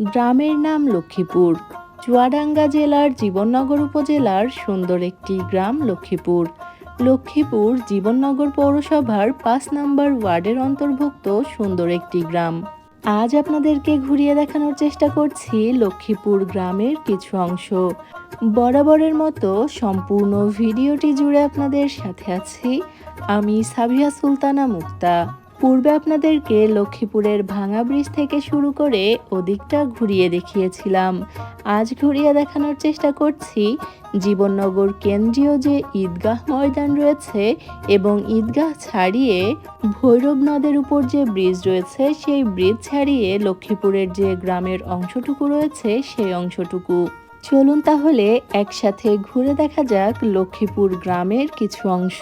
গ্রামের নাম লক্ষ্মীপুর। চুয়াডাঙ্গা জেলার জীবননগর উপজেলার সুন্দর একটি গ্রাম লক্ষ্মীপুর। লক্ষ্মীপুর জীবননগর পৌরসভার পাঁচ নম্বর ওয়ার্ডের অন্তর্ভুক্ত সুন্দর একটি গ্রাম। আজ আপনাদেরকে ঘুরিয়ে দেখানোর চেষ্টা করছি লক্ষ্মীপুর গ্রামের কিছু অংশ। বরাবরের মতো সম্পূর্ণ ভিডিওটি জুড়ে আপনাদের সাথে আছি আমি সাবিয়া সুলতানা মুক্তা। পূর্বে আপনাদেরকে লক্ষ্মীপুরের ভাঙা ব্রিজ থেকে শুরু করে ওদিকটা ঘুরিয়ে দেখিয়েছিলাম। আজ ঘুরিয়ে দেখানোর চেষ্টা করছি জীবননগর কেন্দ্রীয় যে ঈদগাহ ময়দান রয়েছে এবং ঈদগাহ ছাড়িয়ে ভৈরব নদের উপর যে ব্রিজ রয়েছে, সেই ব্রিজ ছাড়িয়ে লক্ষ্মীপুরের যে গ্রামের অংশটুকু রয়েছে, সেই অংশটুকু। চলুন তাহলে একসাথে ঘুরে দেখা যাক লক্ষ্মীপুর গ্রামের কিছু অংশ।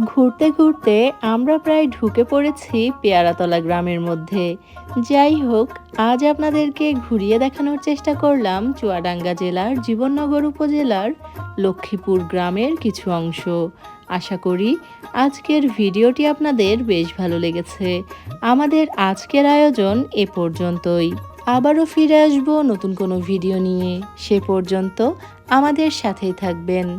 ঘুরতে ঘুরতে আমরা প্রায় ঢুকে পড়েছি পেয়ারাতলা গ্রামের মধ্যে। যাই হোক, আজ আপনাদেরকে ঘুরিয়ে দেখানোর চেষ্টা করলাম চুয়াডাঙ্গা জেলার জীবননগর উপজেলার লক্ষ্মীপুর গ্রামের কিছু অংশ। আশা করি আজকের ভিডিওটি আপনাদের বেশ ভালো লেগেছে। আমাদের আজকের আয়োজন এ পর্যন্তই। আবারও ফিরে আসব নতুন কোনো ভিডিও নিয়ে। সে পর্যন্ত আমাদের সাথেই থাকবেন।